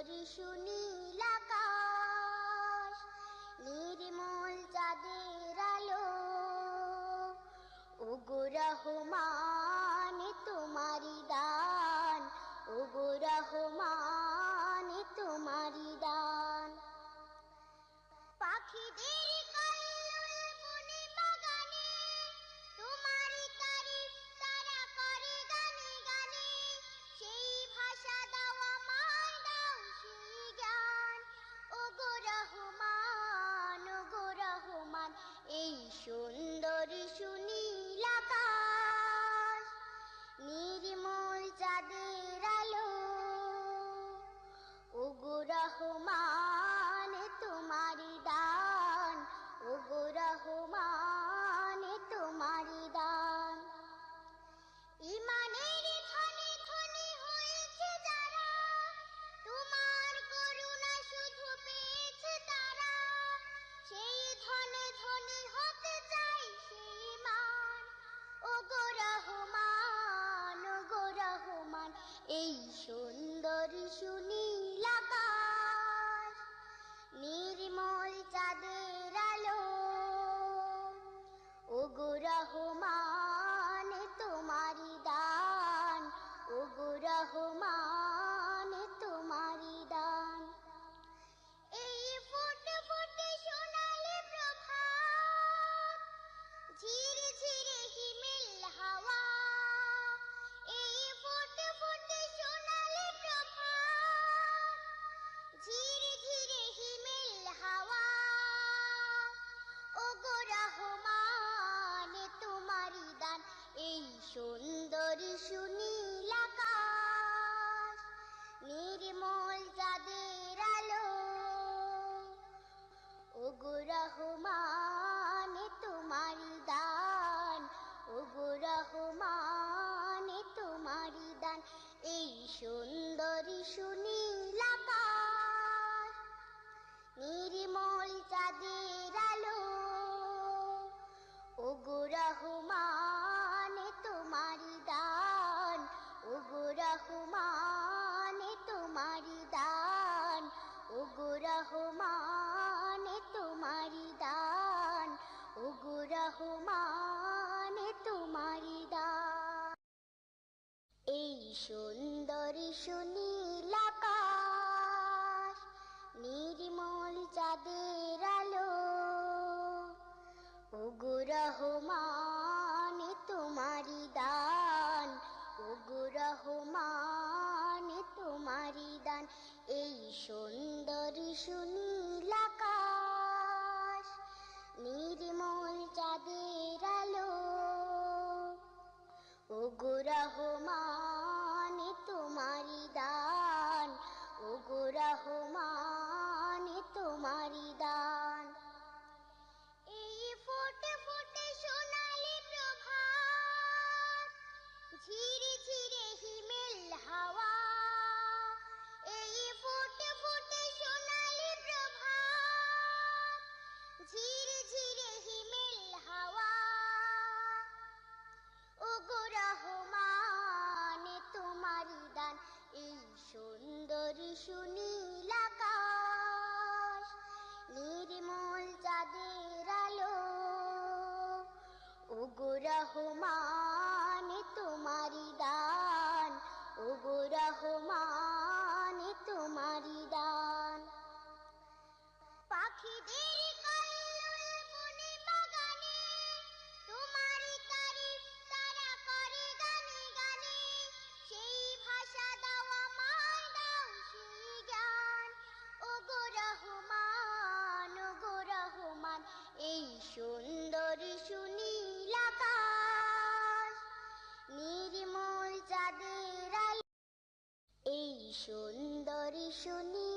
তোরি সুনীল আকাশ নির্মল চাঁদের আলো। ওগো রহমান মান তোমারি দা এই সুন্দরী শুনি সুন্দরী সুনীল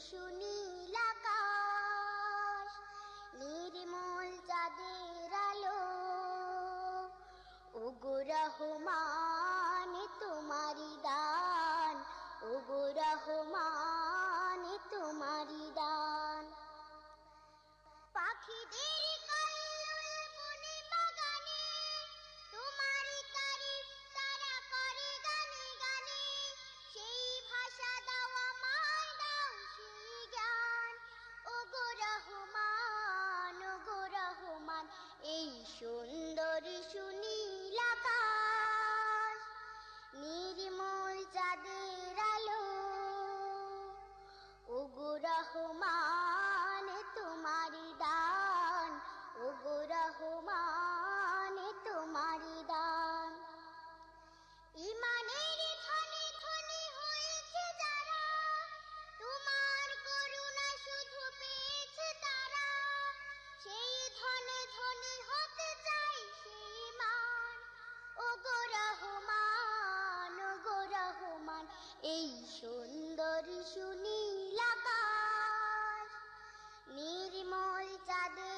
শুনি চাঁদের